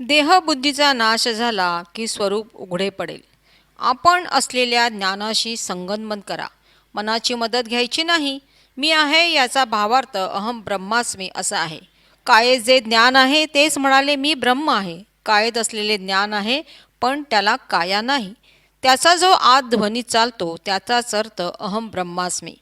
देहबुद्धीचा नाश झाला की स्वरूप उघडे पडेल. आपण असलेल्या ज्ञानाशी संगनमन करा. मनाची मदत घ्यायची नाही. मी आहे याचा भावार्थ अहम ब्रह्मास्मी असा आहे. काय जे ज्ञान आहे तेच म्हणाले मी ब्रह्म आहे. कायेत असलेले ज्ञान आहे पण त्याला काया नाही. त्याचा जो आत ध्वनी चालतो त्याचाच अर्थ अहम ब्रह्मास्मी.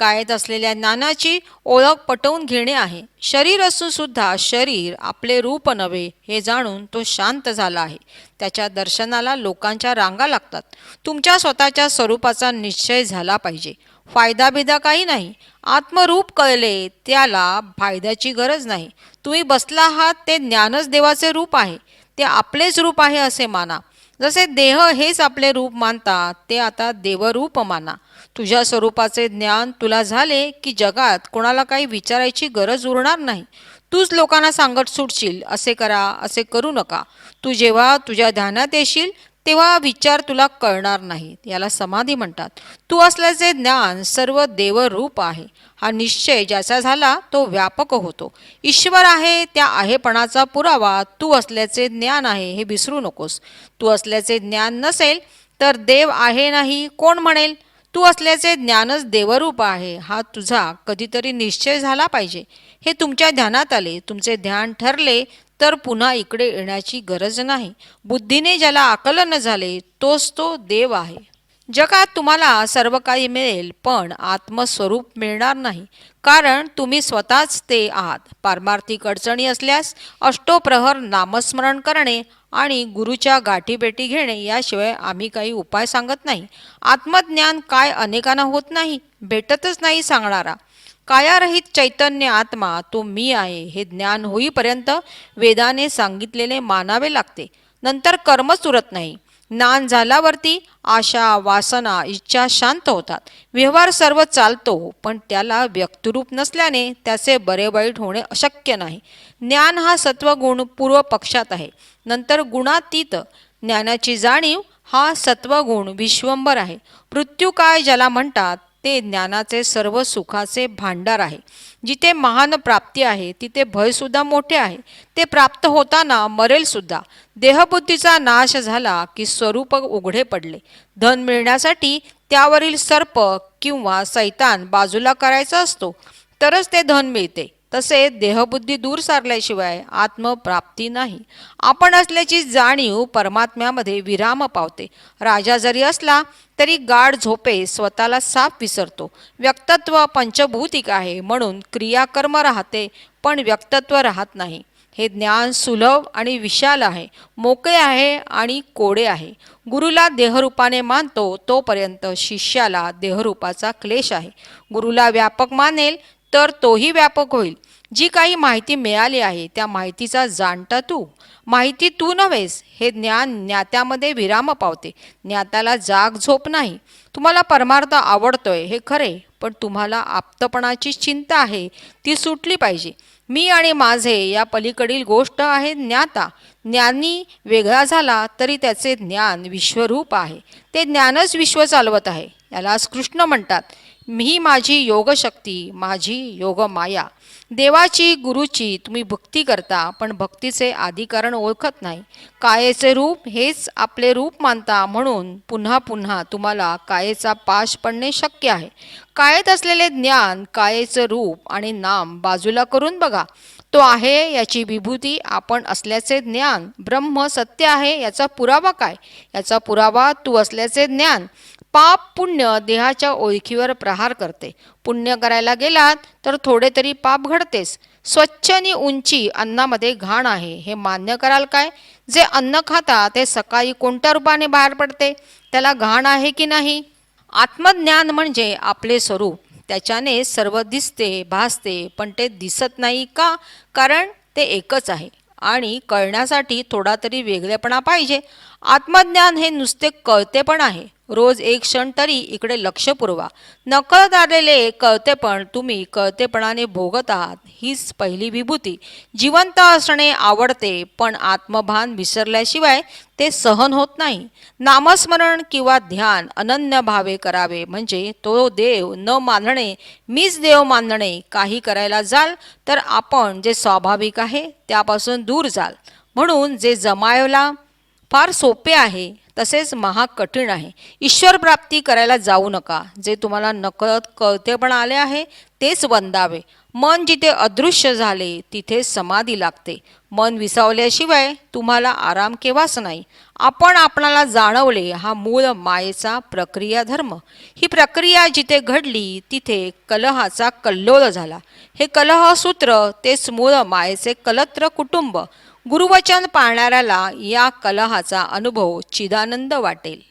कायद असलेल्या ज्ञानाची ओळख पटवून घेणे आहे. शरीर असून सुद्धा शरीर आपले रूप नव्हे हे जाणून तो शांत झाला आहे. त्याच्या दर्शनाला लोकांच्या रांगा लागतात. तुमच्या स्वतःच्या स्वरूपाचा निश्चय झाला पाहिजे. फायदा बिदा काही नाही. आत्मरूप कळले त्याला फायद्याची गरज नाही. तुम्ही बसला आहात ते ज्ञानच देवाचे रूप आहे. ते आपलेच रूप आहे असे माना. जसे देह हेच आपले रूप मानतात ते आता देवरूप माना. तुझ्या स्वरूपाचे ज्ञान तुला झाले की जगात कोणाला काही विचारायची गरज उरणार नाही. तूच लोकांना सांगत सुटशील असे करा असे करू नका. तू जेव्हा तुझ्या ध्यानात येशील तेव्हा विचार तुला कळणार नाहीत याला समाधी म्हणतात. तू असल्याचे ज्ञान सर्व देवरूप आहे. हा निश्चय ज्याचा झाला तो व्यापक होतो. ईश्वर आहे त्या आहेपणाचा पुरावा. तू असल्याचे ज्ञान आहे हे विसरू नकोस. तू असल्याचे ज्ञान नसेल तर देव आहे नाही कोण म्हणेल? तू असल्याचे ज्ञानच देवरूप आहे. हा तुझा कधीतरी निश्चय झाला पाहिजे. हे तुमच्या ध्यानात आले. तुमचे ध्यान ठरले तर पुन्हा इकडे येण्याची गरज नाही. बुद्धीने ज्याला आकलन झाले तोच तो देव आहे. जगात तुम्हाला सर्व काही मिळेल पण आत्मस्वरूप मिळणार नाही. कारण तुम्ही स्वतःच ते आहात. पारमार्थिक अडचणी असल्यास अष्टोप्रहर नामस्मरण करणे आणि गुरुच्या गाठीभेटी घेणे याशिवाय आम्ही काही उपाय सांगत नाही. आत्मज्ञान काय अनेकांना होत नाही भेटतच नाही सांगणारा. कायारहित चैतन्य आत्मा तो मी आहे हे ज्ञान होईपर्यंत वेदाने सांगितलेले मानावे लागते. नंतर कर्मच उरत नाही. ज्ञान झाल्यावरती आशा वासना इच्छा शांत होतात. व्यवहार सर्व चालतो पण त्याला व्यक्तिरूप नसल्याने त्याचे बरे वाईट होणे अशक्य नाही. ज्ञान हा सत्वगुण पूर्व पक्षात आहे. नंतर गुणातीत ज्ञानाची जाणीव हा सत्वगुण विश्वंभर आहे. मृत्यू काय ज्याला म्हणतात? ते ज्ञानाचे सर्व सुखाचे भांडार आहे. जिथे महान प्राप्ती आहे तिथे भयसुद्धा मोठे आहे. ते प्राप्त होताना मरेलसुद्धा देहबुद्धीचा नाश झाला की स्वरूप उघडे पडले. धन मिळण्यासाठी त्यावरील सर्प किंवा सैतान बाजूला करायचा असतो तरच ते धन मिळते. तसे देहबुद्धी दूर सारल्याशिवाय आत्मप्राप्ती नाही. आपण असल्याची जाणीव परमात्म्यामध्ये विराम पावते. राजा जरी असला तरी गाढ झोपे स्वतःला साफ विसरतो. व्यक्तत्व पंचभूतिक आहे म्हणून क्रियाकर्म राहते पण व्यक्तत्व राहत नाही. हे ज्ञान सुलभ आणि विशाल आहे. मोकळे आहे आणि कोडे आहे. गुरुला देहरूपाने मानतो तोपर्यंत शिष्याला देहरूपाचा क्लेश आहे. गुरुला व्यापक मानेल तर तोही व्यापक होईल. जी काही माहिती मिळाली आहे त्या माहितीचा जाणता तू. माहिती तू नव्हेस हे ज्ञान ज्ञात्यामध्ये विराम पावते. ज्ञात्याला जाग झोप नाही. तुम्हाला परमार्थ आवडतोय हे खरे पण तुम्हाला आप्तपणाची चिंता आहे ती सुटली पाहिजे. मी आणि माझे या पलीकडील गोष्ट आहे ज्ञाता. ज्ञानी वेगळा झाला तरी त्याचे ज्ञान विश्वरूप आहे. ते ज्ञानच विश्व चालवत आहे यालाच कृष्ण म्हणतात. मी माझी योगशक्ती माझी योगमाया. देवाची गुरुची तुम्ही भक्ती करता पण भक्तीचे आधिकरण ओळखत नाही. कायेचे रूप हेच आपले रूप मानता म्हणून पुन्हा पुन्हा तुम्हाला कायेचा पाश पडणे शक्य आहे. कायेत असलेले ज्ञान कायेचं रूप आणि नाम बाजूला करून बघा. तो आहे याची विभूती आपण असल्याचे ज्ञान. ब्रह्म सत्य आहे याचा पुरावा काय? याचा पुरावा तू असल्याचे ज्ञान. पाप पुण्य देहाच्या ओळखीवर प्रहार करते. पुण्य करायला गेलात तर थोडे तरी पाप घडतेस स्वच्छ आणि उंची अन्नामध्ये घाण आहे. हे मान्य कराल काय? जे अन्न खाता ते सकाळी कोणत्या रूपाने बाहेर पडते? त्याला घाण आहे की नाही? आत्मज्ञान म्हणजे आपले स्वरूप. त्याच्याने सर्व दिसते भासते पण ते दिसत नाही का? कारण ते एकच आहे. आणि कळण्यासाठी थोडा तरी वेगळेपणा पाहिजे. आत्मज्ञान हे नुसते कळते पण आहे. रोज एक क्षण तरी इकडे लक्ष पुरवा. नकळत आलेले कळतेपण तुम्ही कळतेपणाने भोगत आहात. हीच पहिली विभूती. जिवंत असणे आवडते पण आत्मभान विसरल्याशिवाय ते सहन होत नाही. नामस्मरण किंवा ध्यान अनन्य भावे करावे म्हणजे तो देव न मानणे मीच देव मानणे काही करायला जाल तर आपण जे स्वाभाविक आहे त्यापासून दूर जाल. म्हणून जे जमायला फार सोपे आहे तसेच महाकठीण आहे. ईश्वर प्राप्ती करायला जाऊ नका. जे तुम्हाला नकळत कळतेपण आले आहे तेच वंदावे मन जिथे अदृश्य झाले तिथे समाधी लागते. मन विसावल्याशिवाय तुम्हाला आराम केव्हाच नाही. आपण आपणाला जाणवले हा मूळ मायेचा प्रक्रिया धर्म. ही प्रक्रिया जिथे घडली तिथे कलहाचा कल्लोळ झाला. हे कलह सूत्र तेच मूळ मायेचे कलत्र कुटुंब. गुरुवचन पाळणाऱ्याला या कलहाचा अनुभव चिदानंद वाटेल.